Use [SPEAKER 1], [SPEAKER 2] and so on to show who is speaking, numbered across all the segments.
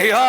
[SPEAKER 1] இல்லையோ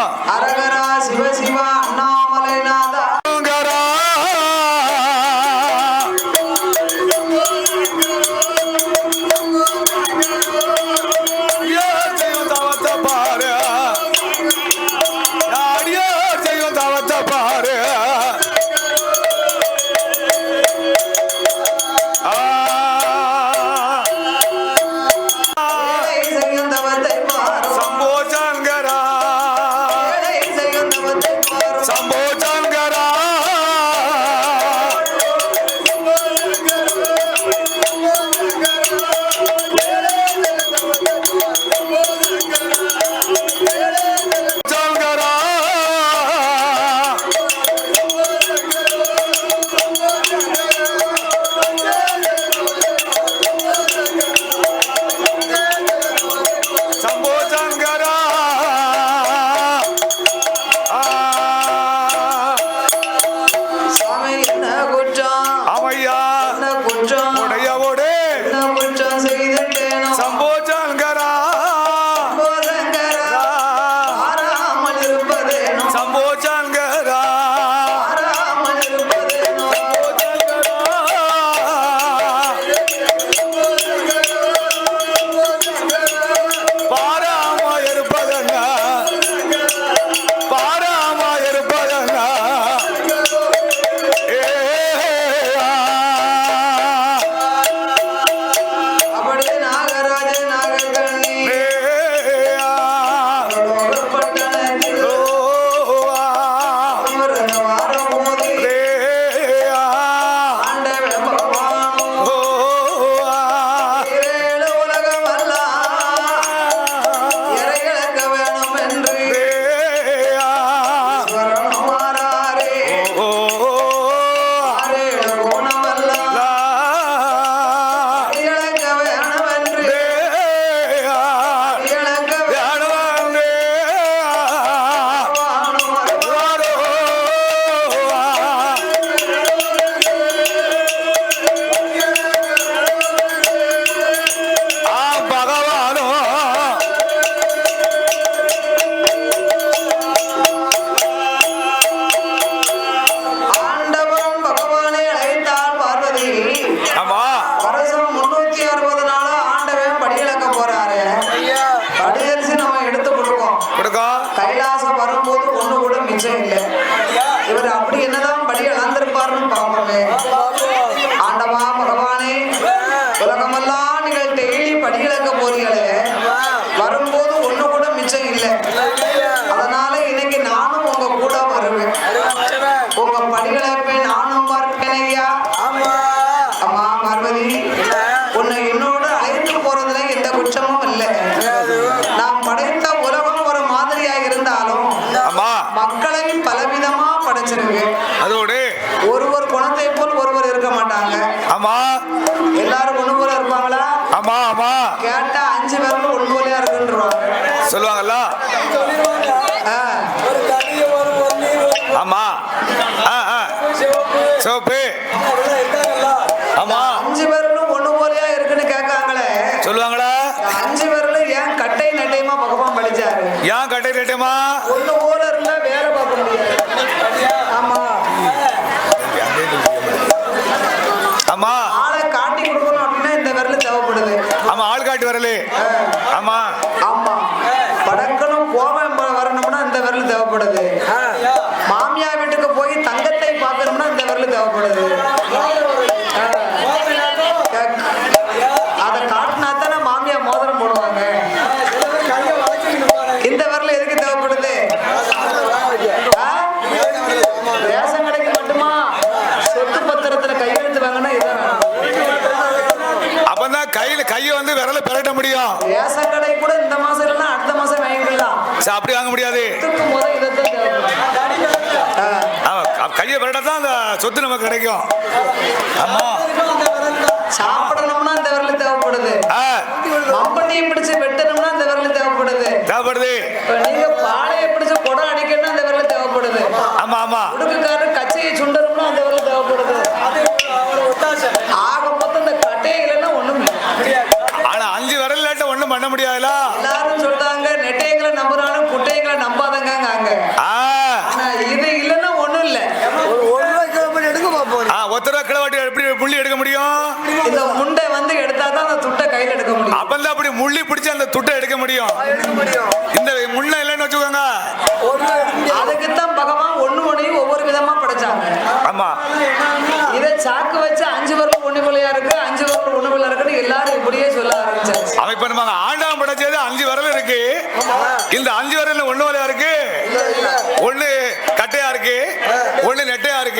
[SPEAKER 2] ஆமா ஆமா.
[SPEAKER 1] கேட்டா அஞ்சு பேரும் ஒன்போலியா இருக்குன்றாங்க
[SPEAKER 2] சொல்லுவாங்கல்ல? ஆமா. சோப்பு ஆமா.
[SPEAKER 1] அஞ்சு பேரும் ஒண்ணு போலியா இருக்குன்னு கேட்காங்களே.
[SPEAKER 2] சொல்லுவாங்களா?
[SPEAKER 1] அஞ்சு பேரும் ஏன் கட்டை நட்டையமா பகவான் படிச்சாரு
[SPEAKER 2] ஏன் கட்டை நட்டையமா?
[SPEAKER 1] ஒண்ணு போல
[SPEAKER 2] கையில கையை வந்து விரல பெரட்ட முடியும்.
[SPEAKER 1] ரேஷன் கூட இந்த மாசம் இல்லைன்னா அடுத்த மாசம் வாங்கிக்கலாம்.
[SPEAKER 2] சரி, அப்படி வாங்க முடியாது.
[SPEAKER 1] இதுக்கு முத இதைத்தான் ஆ,
[SPEAKER 2] கையை விரட்ட தான் அந்த சொத்து நமக்கு கிடைக்கும். ஆமா.
[SPEAKER 1] சாப்பிடணும்னா இந்த விரல் தேவைப்படுது.
[SPEAKER 2] ஆ,
[SPEAKER 1] மம்பட்டியை பிடிச்சு வெட்டணும்னா இந்த விரல் தேவைப்படுது.
[SPEAKER 2] தேவைப்படுது.
[SPEAKER 1] இப்ப நீங்க பாளையை குடம் அடிக்கணும்னா இந்த விரல் தேவைப்படுது.
[SPEAKER 2] ஆமா ஆமா.
[SPEAKER 1] உடுக்குக்காரர்
[SPEAKER 2] முள்ளி பிடிச்சு அந்த துட்டை எடுக்க முடியும்.
[SPEAKER 3] எடுக்க முடியும்.
[SPEAKER 2] இந்த முள்ள இல்லைன்னு வச்சுக்கோங்க.
[SPEAKER 1] அதுக்குத்தான் பகவான் ஒண்ணு ஒண்ணையும் ஒவ்வொரு விதமா படைச்சாங்க.
[SPEAKER 2] ஆமா.
[SPEAKER 1] இதை சாக்கு வச்சு அஞ்சு வரல ஒண்ணு பிள்ளையா இருக்கு அஞ்சு வரல ஒண்ணு பிள்ளை இருக்குன்னு எல்லாரும் இப்படியே சொல்ல ஆரம்பிச்சாச்சு.
[SPEAKER 2] அவன் இப்ப நம்ம ஆண்டாம் படைச்சது அஞ்சு விரல் இருக்கு. இந்த அஞ்சு விரல்ல ஒண்ணு வரையா இருக்கு? ஒண்ணு கட்டையா இருக்கு? ஒண்ணு நெட்டையா இருக்கு?